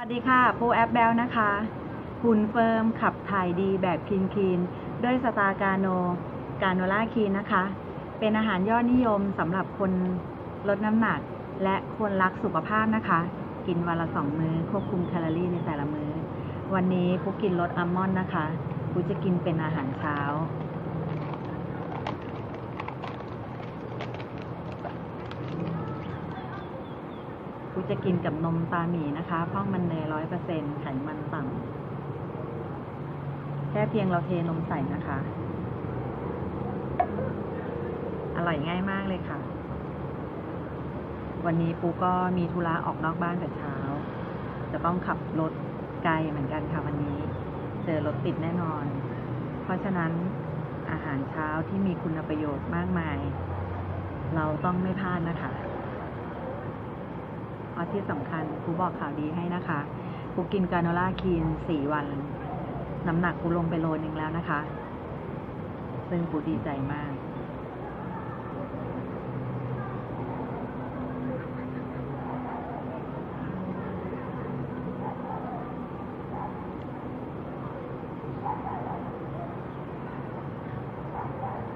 สวัสดีค่ะปูแอปแบลนะคะหุ่นเฟิร์มขับถ่ายดีแบบคลีนคลีนด้วยสตาร์กาโน กาโนล่าคีนนะคะ เป็นอาหารยอดนิยมสำหรับคนลดน้ำหนัก และคนรักสุขภาพนะคะ กินวันละสองมื้อควบคุมแคลอรี่ในแต่ละมื้อ วันนี้ปูกินรสอัลมอนด์นะคะปูจะกินเป็นอาหารเช้า กูจะกินกับนมตาหมีนะคะเพราะมันเนยร้อยเปอร์เซ็นต์ไขมันต่ำแค่เพียงเราเทนมใส่นะคะ อร่อยง่ายมากเลยค่ะ วันนี้ปูก็มีธุระออกนอกบ้านแต่เช้า จะต้องขับรถไกลเหมือนกันค่ะวันนี้ เจอรถติดแน่นอน เพราะฉะนั้นอาหารเช้าที่มีคุณประโยชน์มากมาย เราต้องไม่พลาดนะคะ อาที่สำคัญครูบอกข่าวดีให้นะคะครูกินกราโนล่าคีนสี่วัน น้ำหนักครูลงไปโลนึงแล้วนะคะ ซึ่งครูดีใจมาก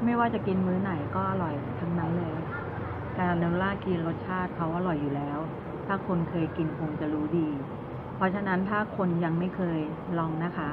ไม่ว่าจะกินมื้อไหนก็อร่อยทั้งนั้นเลย การนำล่ากินรสชาติเขาอร่อยอยู่แล้ว ถ้าคนเคยกินคงจะรู้ดี เพราะฉะนั้นถ้าคนยังไม่เคยลองนะคะ